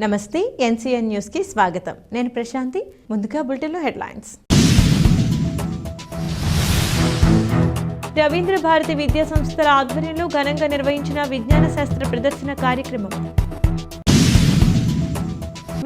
నమస్తే ఎన్సీఎన్ న్యూస్కి స్వాగతం. నేను ప్రశాంతి ముందుగా బులెటిన్లో హెడ్లైన్స్. రవీంద్ర భారతి విద్యా సంస్థల ఆధ్వర్యంలో ఘనంగా నిర్వహించిన విజ్ఞాన శాస్త్ర ప్రదర్శన కార్యక్రమం.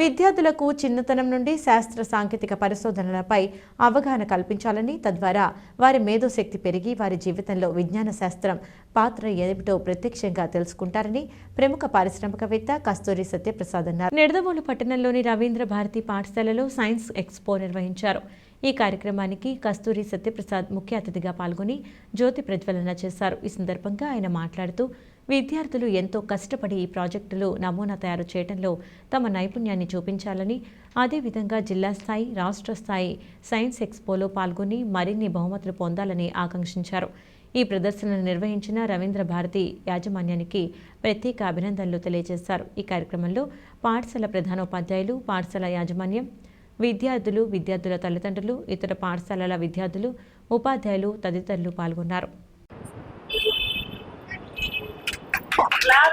విద్యార్థులకు చిన్నతనం నుండి శాస్త్ర సాంకేతిక పరిశోధనలపై అవగాహన కల్పించాలని తద్వారా వారి మేధోశక్తి పెరిగి వారి జీవితంలో విజ్ఞాన శాస్త్రం పాత్ర ఏమిటో ప్రత్యక్షంగా తెలుసుకుంటారని ప్రముఖ పారిశ్రామికవేత్త కస్తూరి సత్యప్రసాద్ అన్నారు. నిడదవోలు పట్టణంలోని రవీంద్ర భారతి పాఠశాలలో సైన్స్ ఎక్స్పో నిర్వహించారు. ఈ కార్యక్రమానికి కస్తూరి సత్యప్రసాద్ ముఖ్య అతిథిగా పాల్గొని జ్యోతి ప్రజ్వలన చేశారు. ఈ సందర్భంగా ఆయన మాట్లాడుతూ విద్యార్థులు ఎంతో కష్టపడి ఈ ప్రాజెక్టులు నమూనా తయారు చేయడంలో తమ నైపుణ్యాన్ని చూపించాలని అదేవిధంగా జిల్లా స్థాయి రాష్ట్ర స్థాయి సైన్స్ ఎక్స్పోలో పాల్గొని మరిన్ని బహుమతులు పొందాలని ఆకాంక్షించారు. ఈ ప్రదర్శనను నిర్వహించిన రవీంద్ర భారతి యాజమాన్యానికి ప్రత్యేక అభినందనలు తెలియజేశారు. ఈ కార్యక్రమంలో పాఠశాల ప్రధానోపాధ్యాయులు పాఠశాల యాజమాన్యం విద్యార్థులు విద్యార్థుల తల్లిదండ్రులు ఇతర పాఠశాలల విద్యార్థులు ఉపాధ్యాయులు తదితరులు పాల్గొన్నారు. claro.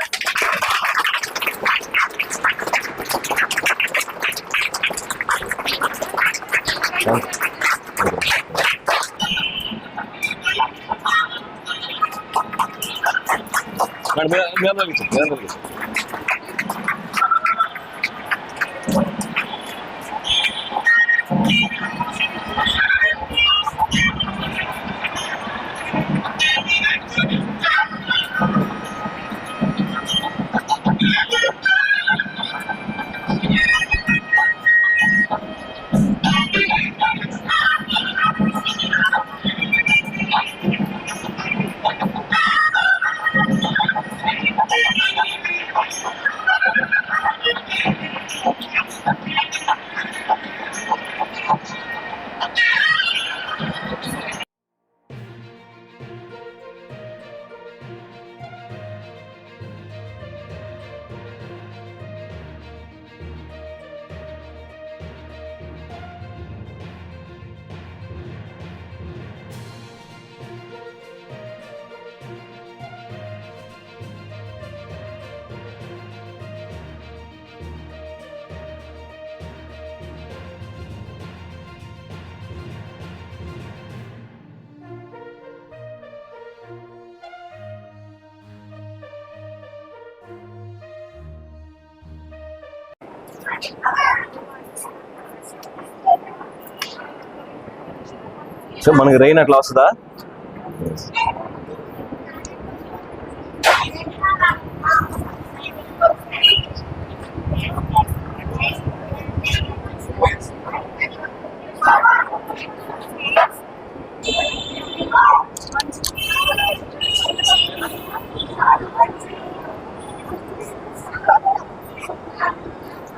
Bueno, me, me anda listo, me anda listo. So మనకి రెయిన్ అట్లా వస్తుందా?